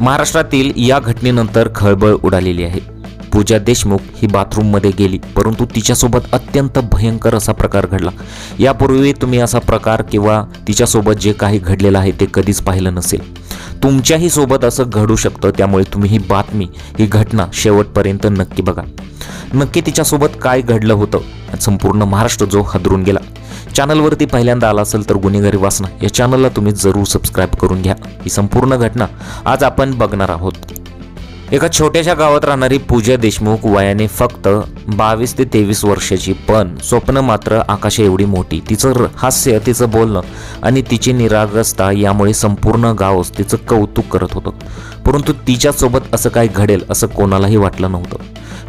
महाराष्ट्रातील या घटनेनंतर खळबळ उडालेली आहे. पूजा देशमुख ही बाथरूममध्ये गेली परंतु तिच्यासोबत अत्यंत भयंकर असा प्रकार घडला. यापूर्वी तुम्ही असा प्रकार किंवा तिच्यासोबत जे काही घडलेलं आहे ते कधीच पाहिलं नसेल. तुमच्याही सोबत असं घडू शकतं त्यामुळे तुम्ही ही बातमी ही घटना शेवटपर्यंत नक्की बघा. नक्की तिच्यासोबत काय घडलं होतं संपूर्ण महाराष्ट्र जो हादरून गेला. चॅनलवरती पहिल्यांदा आला असेल तर गुन्हेगारी वाचना या चॅनलला तुम्ही जरूर सबस्क्राईब करून घ्या. ही संपूर्ण घटना आज आपण बघणार आहोत. एका छोट्याशा गावात राहणारी पूजा देशमुख वयाने फक्त बावीस ते तेवीस वर्षाची पण स्वप्न मात्र आकाशा एवढी मोठी. तिचं हास्य तिचं बोलणं आणि तिची निरागसता यामुळे संपूर्ण गावच तिचं कौतुक करत होतं. परंतु तिच्यासोबत असं काय घडेल असं कोणालाही वाटलं नव्हतं.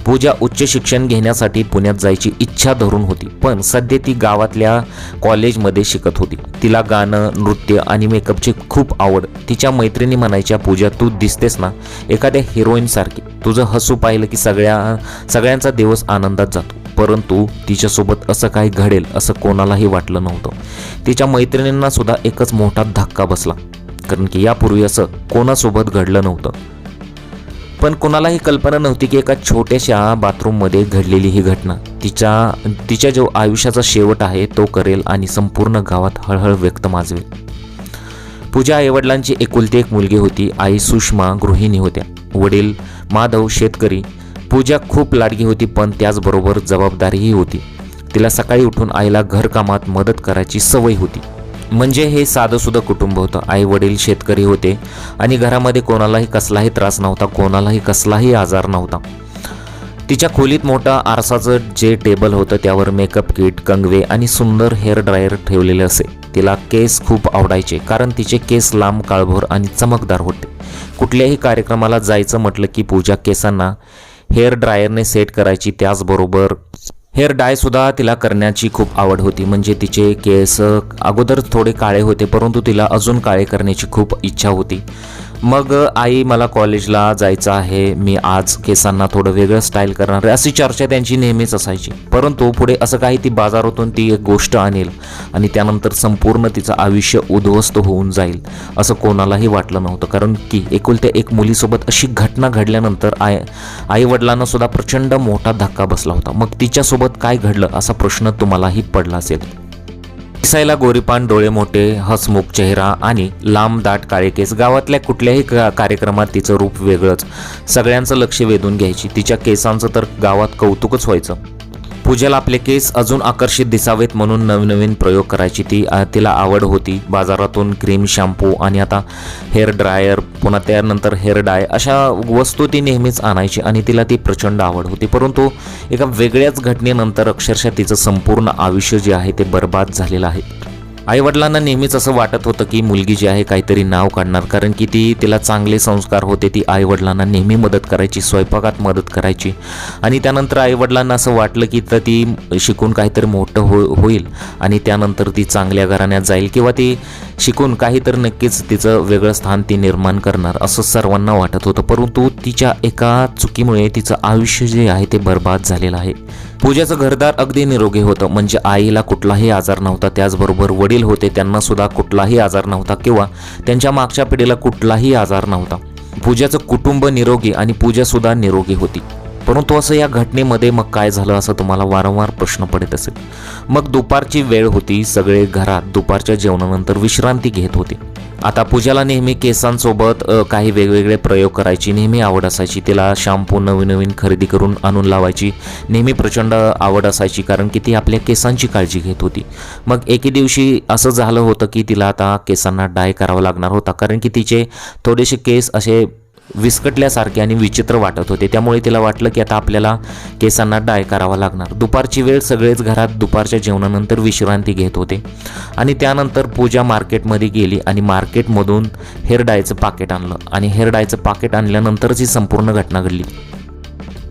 पूजा उच्च शिक्षण घेण्यासाठी पुण्यात जायची इच्छा धरून होती पण सध्या ती गावातल्या कॉलेजमध्ये शिकत होती. तिला गाणं नृत्य आणि मेकअपची खूप आवड. तिच्या मैत्रिणी म्हणायच्या पूजा तू दिसतेस ना एखाद्या हिरोईनसारखी तुझं हसू पाहिलं की सगळ्या सगळ्यांचा दिवस आनंदात जातो. परंतु तिच्यासोबत असं काही घडेल असं कोणालाही वाटलं नव्हतं. तिच्या मैत्रिणींना सुद्धा एकच मोठा धक्का बसला. कारण की यापूर्वी असं कोणासोबत घडलं नव्हतं. पण कोणालाही कल्पना नव्हती की एका छोट्याशा बाथरूममध्ये घडलेली ही घटना. तिच्या तिच्या जो आयुष्याचा शेवट आहे तो करेल आणि संपूर्ण गावात हळहळ व्यक्त माजवेल. पूजा आईवडिलांची एकुलती एक मुलगी होती आई सुषमा गृहिणी होत्या. वडील माधव शेतकरी. पूजा खूप लाडकी होती पण त्याचबरोबर जबाबदारीही होती. तिला सकाळी उठून आईला घरकामात मदत करायची सवय होती. म्हणजे हे साधंसुद्धा कुटुंब होतं. आई वडील शेतकरी होते. आणि घरामध्ये कोणालाही कसलाही त्रास नव्हता कोणालाही कसलाही आजार नव्हता. तिच्या खोलीत मोठा आरसाचं जे टेबल होतं त्यावर मेकअप किट कंगवे आणि सुंदर हेअर ड्रायर ठेवलेले असे. तिला केस खूप आवडायचे कारण तिचे केस लांब काळभोर आणि चमकदार होते. कुठल्याही कार्यक्रमाला जायचं म्हटलं की पूजा केसांना हेअर ड्रायरने सेट करायची त्याचबरोबर हेअर डायसुद्धा तिला करण्याची खूप आवड होती. म्हणजे तिचे केस अगोदर थोडे काळे होते परंतु तिला अजून काळे करण्याची खूप इच्छा होती. मग आई मला कॉलेजला जायचं आहे. मी आज केसांना थोडं वेगळं स्टाईल करणार आहे. अशी चर्चा त्यांची नेहमीच असायची. परंतु पुढे असं काही ती बाजारातून ती एक गोष्ट आणेल आणि त्यानंतर संपूर्ण तिचं आयुष्य उद्ध्वस्त होऊन जाईल असं कोणालाही वाटलं नव्हतं. कारण की एकुलत्या एक मुलीसोबत अशी घटना घडल्यानंतर आई आईवडिलांना सुद्धा प्रचंड मोठा धक्का बसला होता. मग तिच्यासोबत काय घडलं असा प्रश्न तुम्हालाही पडला असेल. दिसायला गोरीपान डोळे मोठे हसमुख चेहरा आणि लांब दाट काळे केस गावातल्या कुठल्याही का- कार्यक्रमात तिचं रूप वेगळंच. सगळ्यांचं लक्ष वेधून घ्यायची तिच्या केसांचं तर गावात कौतुकच व्हायचं. पूजेला आपले केस अजून आकर्षित दिसावेत म्हणून नवनवीन प्रयोग करायची ती तिला आवड होती. बाजारातून क्रीम शॅम्पू आणि आता हेअर ड्रायर पुन्हा त्यानंतर हेअर डाय अशा वस्तू ती नेहमीच आणायची आणि तिला ती प्रचंड आवड होती. परंतु एका वेगळ्याच घटनेनंतर अक्षरशः तिचं संपूर्ण आयुष्य जे आहे ते बर्बाद झालेलं आहे. आईवडिलांना नेहमीच असं वाटत होतं की मुलगी जी आहे काहीतरी नाव काढणार कारण की ती तिला चांगले संस्कार होते ती आईवडिलांना नेहमी मदत करायची स्वयंपाकात मदत करायची. आणि त्यानंतर आईवडिलांना असं वाटलं की तर ती शिकून काहीतरी मोठं हो होईल आणि त्यानंतर ती चांगल्या घराण्यात जाईल किंवा ती शिकून काहीतरी नक्कीच तिचं वेगळं स्थान ती निर्माण करणार असं सर्वांना वाटत होतं. परंतु तिच्या एका चुकीमुळे तिचं आयुष्य जे आहे ते बर्बाद झालेलं आहे. पूजाचं घरदार अगदी निरोगी होतं. म्हणजे आईला कुठलाही आजार नव्हता. त्याचबरोबर वडील होते त्यांना सुद्धा कुठलाही आजार नव्हता किंवा त्यांच्या मागच्या पिढीला कुठलाही आजार नव्हता. पूजाचं कुटुंब निरोगी आणि पूजासुद्धा निरोगी होती. परंतु असं या घटनेमध्ये मग काय झालं असं तुम्हाला वारंवार प्रश्न पडत असेल. मग दुपारची वेळ होती. सगळे घरात दुपारच्या जेवणानंतर विश्रांती घेत होते. आता पूजाला नेहमी केसांसोबत काही वेगवेगळे प्रयोग करायची नेहमी आवड असायची. तिला शॅम्पू नवीन नवीन खरेदी करून आणून लावायची. नेहमी प्रचंड आवड असायची कारण की ती आपल्या केसांची काळजी घेत होती. मग एके दिवशी असं झालं होतं की तिला आता केसांना डाय करावा लागणार होता. कारण की तिचे थोडेसे केस असे विस्कटल्यासारखे आणि विचित्र वाटत होते. त्यामुळे तिला वाटलं की आता आपल्याला केसांना डाय करावा लागणार. दुपारची वेळ सगळेच घरात दुपारच्या जेवणानंतर विश्रांती घेत होते. आणि त्यानंतर पूजा मार्केटमध्ये गेली आणि मार्केटमधून हेअर डायचं पाकिट आणलं. आणि हेअर डायचं पाकिट आणल्यानंतरच ही संपूर्ण घटना घडली.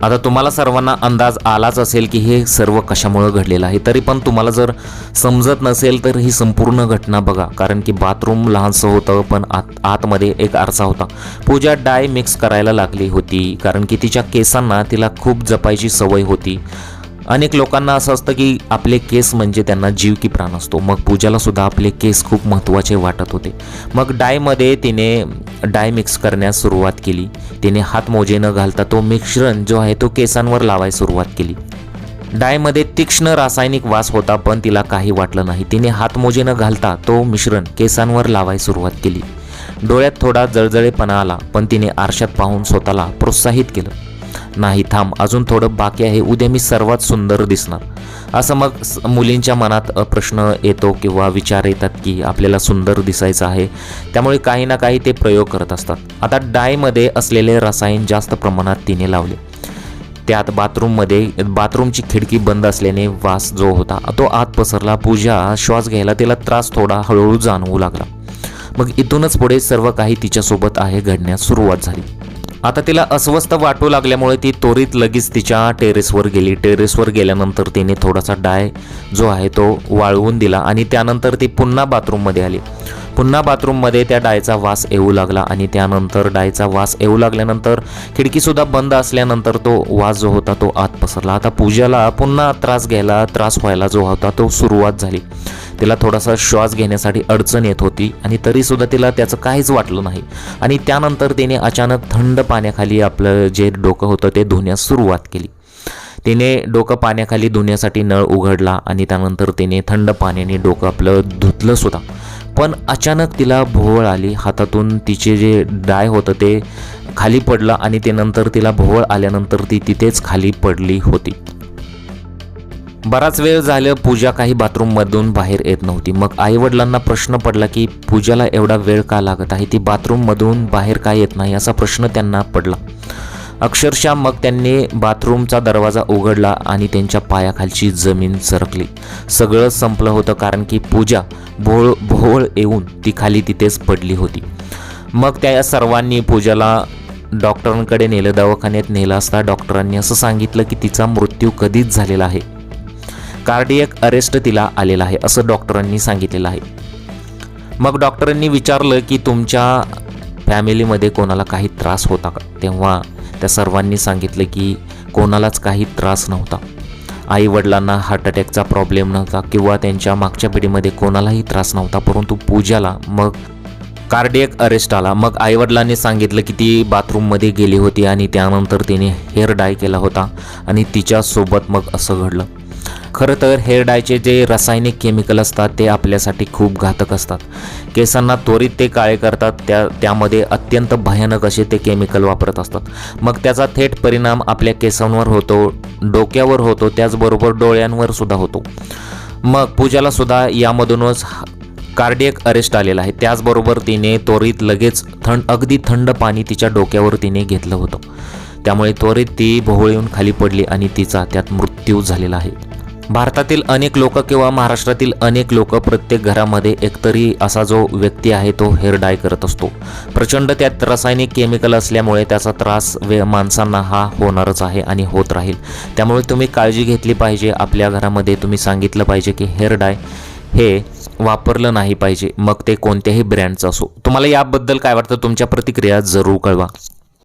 आता तुम्हाला सर्वांना अंदाज आलाच असेल की हे सर्व कशामुळं घडलेलं आहे तरी पण तुम्हाला जर समजत नसेल तर ही संपूर्ण घटना बघा कारण की बाथरूम लहानसं होतं पण आत आतमध्ये एक आरसा होता. पूजा डाय मिक्स करायला लागली होती कारण की तिच्या केसांना तिला खूप जपायची सवय होती. अनेक लोकांना असं असतं की आपले केस म्हणजे त्यांना जीव की प्राण असतो. मग पूजाला सुद्धा आपले केस खूप महत्त्वाचे वाटत होते. मग डायमध्ये तिने डाय मिक्स करण्यास सुरुवात केली. तिने हातमोजे न घालता तो मिश्रण जो आहे तो केसांवर लावायला सुरुवात केली. डायमध्ये तीक्ष्ण रासायनिक वास होता पण तिला काही वाटलं नाही. तिने हातमोजे न घालता तो मिश्रण केसांवर लावायला सुरुवात केली. डोळ्यात थोडा जळजळेपणा आला पण तिने आरशात पाहून स्वतःला प्रोत्साहित केलं. नाही थांब अजून थोडं बाकी आहे. उद्या मी सर्वात सुंदर दिसणार. असं मग स- मुलींच्या मनात प्रश्न येतो किंवा विचार येतात की आपल्याला सुंदर दिसायचं आहे. त्यामुळे काही ना काही ते प्रयोग करत असतात. आता डायमध्ये असलेले रसायन जास्त प्रमाणात तिने लावले. त्यात बाथरूममध्ये बाथरूमची खिडकी बंद असल्याने वास जो होता तो आत पसरला. पूजा श्वास घ्यायला तिला त्रास थोडा हळूहळू जाणवू लागला. मग इथूनच पुढे सर्व काही तिच्यासोबत आहे घडण्यास सुरुवात झाली. आता तिला अस्वस्थ वाटू लागल्यामुळे ती त्वरित लगेच तिच्या टेरेसवर गेली. टेरेसवर गेल्यानंतर तिने थोडासा डाय जो आहे तो वाळवून दिला आणि त्यानंतर ती पुन्हा बाथरूममध्ये आली. पुन्हा बाथरूममध्ये त्या डायचा वास येऊ लागला आणि त्यानंतर डायचा वास येऊ लागल्यानंतर खिडकीसुद्धा बंद असल्यानंतर तो वास जो होता तो आत पसरला. आता पूजाला पुन्हा त्रास घ्यायला त्रास व्हायला जो होता तो सुरुवात झाली. तिला थोडासा श्वास घेण्यासाठी अडचण येत होती आणि तरीसुद्धा तिला त्याचं काहीच वाटलं नाही. आणि त्यानंतर तिने अचानक थंड पाण्याखाली आपलं जे डोकं होतं ते धुण्यास सुरुवात केली. तिने डोकं पाण्याखाली धुण्यासाठी नळ उघडला आणि त्यानंतर तिने थंड पाण्याने डोकं आपलं धुतलंसुद्धा पण अचानक तिला भोवळ आली. हातातून तिचे जे डाय होतं ते खाली पडलं आणि ते नंतर तिला भोवळ आल्यानंतर ती तिथेच खाली पडली होती. बराच वेळ झालं पूजा काही बाथरूममधून बाहेर येत नव्हती. मग आईवडिलांना प्रश्न पडला की पूजाला एवढा वेळ का लागत आहे? ती बाथरूममधून बाहेर का येत नाही? असा प्रश्न त्यांना पडला. अक्षरशः मग त्यांनी बाथरूमचा दरवाजा उघडला आणि त्यांच्या पायाखालची जमीन सरकली. सगळं संपलं होतं कारण की पूजा भोळ भोवळ येऊन ती खाली तिथेच पडली होती. मग त्या सर्वांनी पूजाला डॉक्टरांकडे नेलं दवाखान्यात नेलं असता डॉक्टरांनी असं सांगितलं की तिचा मृत्यू कधीच झालेला आहे. कार्डियक अरेस्ट तिला आलेला आहे असं डॉक्टरांनी सांगितलेलं आहे. मग डॉक्टरांनी विचारलं की तुमच्या फॅमिलीमध्ये कोणाला काही त्रास होता का? तेव्हा त्या सर्वांनी सांगितलं की कोणालाच काही त्रास नव्हता. आई वडिलांना हार्ट अटॅकचा प्रॉब्लेम नव्हता किंवा त्यांच्या मागच्या पिढीमध्ये कोणालाही त्रास नव्हता परंतु पूजाला मग कार्डियक अरेस्ट आला. मग आईवडिलांनी सांगितलं की ती बाथरूममध्ये गेली होती आणि त्यानंतर तिने हेअर डाय केला होता आणि तिच्यासोबत मग असं घडलं. खरं तर हेअर डायचे जे रासायनिक केमिकल असतात ते आपल्यासाठी खूप घातक असतात. केसांना त्वरित ते काळे करतात त्या त्यामध्ये अत्यंत भयानक असे ते केमिकल वापरत असतात. मग त्याचा थेट परिणाम आपल्या केसांवर होतो डोक्यावर होतो त्याचबरोबर डोळ्यांवर सुद्धा होतो. मग पूजाला सुद्धा यामधूनच कार्डियक अरेस्ट आलेला आहे. त्याचबरोबर तिने त्वरित लगेच थंड अगदी थंड पाणी तिच्या डोक्यावर तिने घेतलं होतं. त्यामुळे त्वरित ती भोवळ येऊन खाली पडली आणि तिचा त्यात मृत्यू झालेला आहे. भारतातील अनेक लोक किंवा महाराष्ट्रातील अनेक लोक प्रत्येक घरामध्ये एकतरी असा जो व्यक्ती आहे तो हेअर डाय करत असतो. प्रचंड त्यात रासायनिक केमिकल असल्यामुळे त्याचा त्रास वे माणसांना हा होणारच आहे आणि होत राहील. त्यामुळे तुम्ही काळजी घेतली पाहिजे. आपल्या घरामध्ये तुम्ही सांगितलं पाहिजे की हेअर डाय हे वापरलं नाही पाहिजे. मग ते कोणत्याही ब्रँडचं असो. तुम्हाला याबद्दल काय वाटतं? तुमच्या प्रतिक्रिया जरूर कळवा.